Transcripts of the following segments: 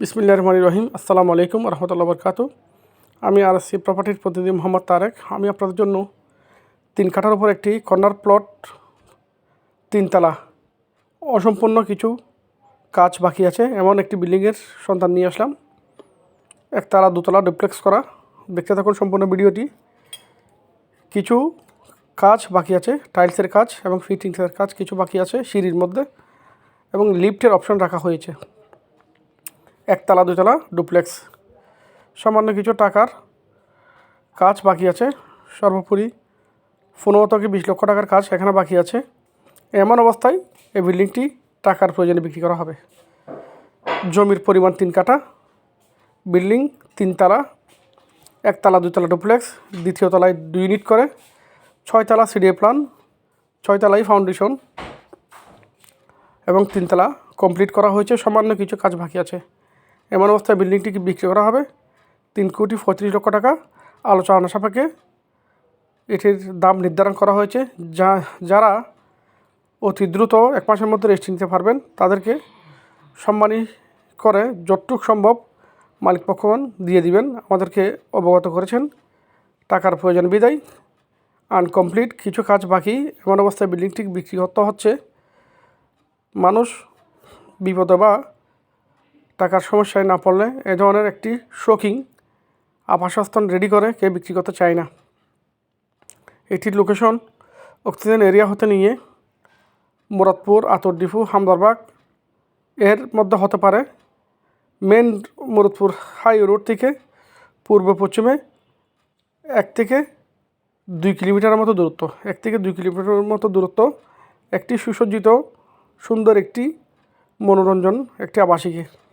বিসমিল্লা রহমান রহিম। আসসালামু আলাইকুম রহমতুল্লাহ বরকাত আমি আর সি প্রপার্টির প্রতিনিধি মোহাম্মদ তারেক। আমি আপনাদের জন্য তিন কাঠার উপর একটি কর্নার প্লট, তিনতলা, অসম্পূর্ণ কিছু কাজ বাকি আছে। এমন একটি বিল্ডিংয়ের সন্ধান নিয়ে আসলাম। একতলা, দুতলা, ডুপ্লেক্স করা। দেখতে থাকুন সম্পূর্ণ ভিডিওটি। কিছু কাজ বাকি আছে, টাইলসের কাজ এবং ফিটিংসের কাজ কিছু বাকি আছে সিঁড়ির মধ্যে এবং লিফটের অপশন রাখা হয়েছে। একতলা, দুতলা ডুপ্লেক্স সামান্য কিছু টাকার কাজ বাকি আছে। সর্বোপরি পনেরো থেকে বিশ লক্ষ টাকার কাজ এখানে বাকি আছে। এমন অবস্থায় এই বিল্ডিংটি টাকার প্রয়োজনে বিক্রি করা হবে। জমির পরিমাণ তিন কাটা বিল্ডিং তিনতলা, একতলা, দুতলা ডুপ্লেক্স দ্বিতীয় তলায় দুই ইউনিট করে। ছয়তলা সিডিএ প্ল্যান ছয়তলাই ফাউন্ডেশন এবং তিনতলা কমপ্লিট করা হয়েছে। সামান্য কিছু কাজ বাকি আছে। এমন অবস্থায় বিল্ডিংটিকে বিক্রি করা হবে? তিন কোটি পঁয়ত্রিশ লক্ষ টাকা। আলোচনা সাপেক্ষে এটির দাম নির্ধারণ করা হয়েছে। যা, যারা অতি দ্রুত এক মাসের মধ্যে রেস্ট নিতে পারবেন, তাদেরকে সম্মানী করে যতটুক সম্ভব মালিক পক্ষগণ দিয়ে দিবেন। আমাদেরকে অবগত করেছেন। টাকার প্রয়োজন বিদায়। আনকমপ্লিট, কিছু কাজ বাকি। এমন অবস্থায় বিল্ডিংটি বিক্রি করতে হচ্ছে। মানুষ বিপদে বা টাকার সমস্যায় না পড়লে এ ধরনের একটি শোকিং আবাসস্থান রেডি করে কে বিক্রি করতে চায় না। এটির লোকেশন অক্সিজেন এরিয়া হতে নিয়ে মুরাদপুর আতরডিফু হামদারবাগ এর মধ্যে হতে পারে। মেন মুরাদপুর হাই রোড থেকে পূর্ব পশ্চিমে এক থেকে দুই কিলোমিটারের মতো দূরত্ব। এক থেকে দুই কিলোমিটারের মতো দূরত্ব। একটি সুসজ্জিত, সুন্দর একটি মনোরঞ্জন একটি আবাসিকে।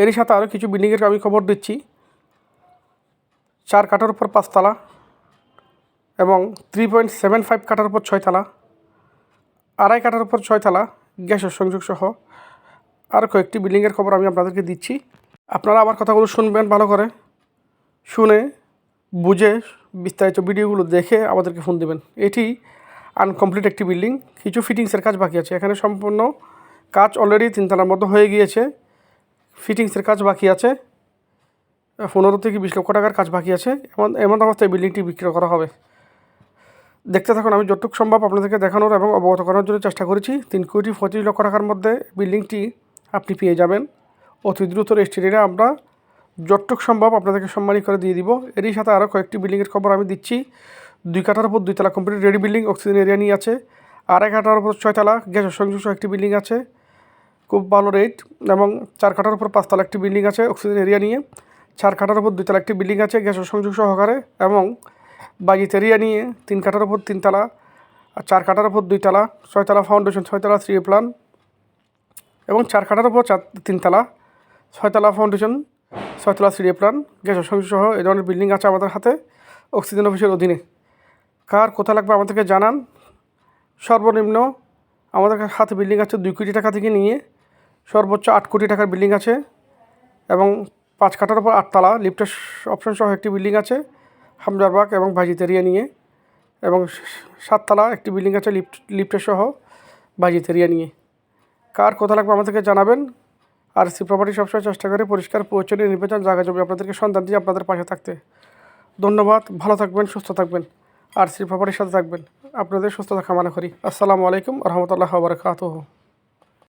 এরই সাথে আরও কিছু বিল্ডিংয়ের আমি খবর দিচ্ছি। চার কাঠার উপর পাঁচতলা এবং থ্রি পয়েন্ট সেভেন ফাইভ কাঠার উপর ছয়তলা আড়াই কাঠার উপর ছয়তলা গ্যাসের সংযোগ সহ আর কয়েকটি বিল্ডিংয়ের খবর আমি আপনাদেরকে দিচ্ছি। আপনারা আমার কথাগুলো শুনবেন ভালো করে, শুনে, বুঝে বিস্তারিত ভিডিওগুলো দেখে আমাদেরকে ফোন দেবেন। এটি আনকমপ্লিট একটি বিল্ডিং, কিছু ফিটিংসের কাজ বাকি আছে। এখানে সম্পূর্ণ কাজ অলরেডি তিনতলার মতো হয়ে গিয়েছে। ফিটিংসের কাজ বাকি আছে। পনেরো থেকে বিশ লক্ষ টাকার কাজ বাকি আছে। এমন এমন অবস্থায় বিল্ডিংটি বিক্রি করা হবে। দেখতে থাকুন, আমি যতটুকু সম্ভব আপনাদেরকে দেখানোর এবং অবগত করার জন্য চেষ্টা করেছি। তিন কোটি পঁচিশ লক্ষ টাকার মধ্যে বিল্ডিংটি আপনি পেয়ে যাবেন। অতি দ্রুত রেস্টুরেন্টে আমরা যতটুকু সম্ভব আপনাদেরকে সম্মানী করে দিয়ে দিব। এরই সাথে আরও কয়েকটি বিল্ডিংয়ের খবর আমি দিচ্ছি। দুই কাঠার উপর দুই দুইতলা complete ready building, oxygen area নিয়ে আছে। আর এক কাঠার উপর ছয়তলা গ্যাসের সংযোগ একটি বিল্ডিং আছে। খুব ভালো রেট এবং চার কাঠার উপর পাঁচতলা একটি বিল্ডিং আছে অক্সিজেন এরিয়া নিয়ে। চার কাঠার উপর দুইতলা একটি বিল্ডিং আছে, গ্যাসের সংযোগ সহকারে এবং বাজিত এরিয়া নিয়ে তিন কাঠার উপর তিনতলা, আর চার কাঠার উপর দুইতলা, ছয়তলা ফাউন্ডেশন ছয়তলা থ্রি প্ল্যান এবং চার কাঠার উপর চার, তিনতলা, ছয়তলা ফাউন্ডেশন ছয়তলা সিঁড়ি প্ল্যান গ্যাসের সংযোগ সহ এই ধরনের বিল্ডিং আছে আমাদের হাতে অক্সিজেন অফিসের অধীনে। কার কোথা লাগবে আমাদেরকে জানান। সর্বনিম্ন আমাদের হাতে বিল্ডিং আছে দুই কোটি টাকা থেকে নিয়ে সর্বোচ্চ আট কোটি টাকার বিল্ডিং আছে এবং পাঁচ কাঠার উপর আটতলা লিফটের অপশন সহ একটি বিল্ডিং আছে হামজারবাগ এবং ভাজিত এরিয়া নিয়ে। এবং সাততলা একটি বিল্ডিং আছে লিফট লিফটের সহ ভাজিত এরিয়া নিয়ে। কার কোথা লাগবে আমাদেরকে জানাবেন। আর সি প্রপার্টি সবসময় চেষ্টা করে পরিষ্কার পরিচ্ছন্ন নির্বাচন, জায়গা জমি আপনাদেরকে সন্ধান দিয়ে আপনাদের পাশে থাকতে। ধন্যবাদ, ভালো থাকবেন, সুস্থ থাকবেন। আর সি প্রপার্টির সাথে থাকবেন। আপনাদের সুস্থতা কামনা করি। আসসালামু আলাইকুম, রহমতুল্লাহ বারকাতহ।